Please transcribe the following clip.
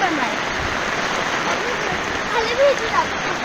ben ben. Hani bir dakika.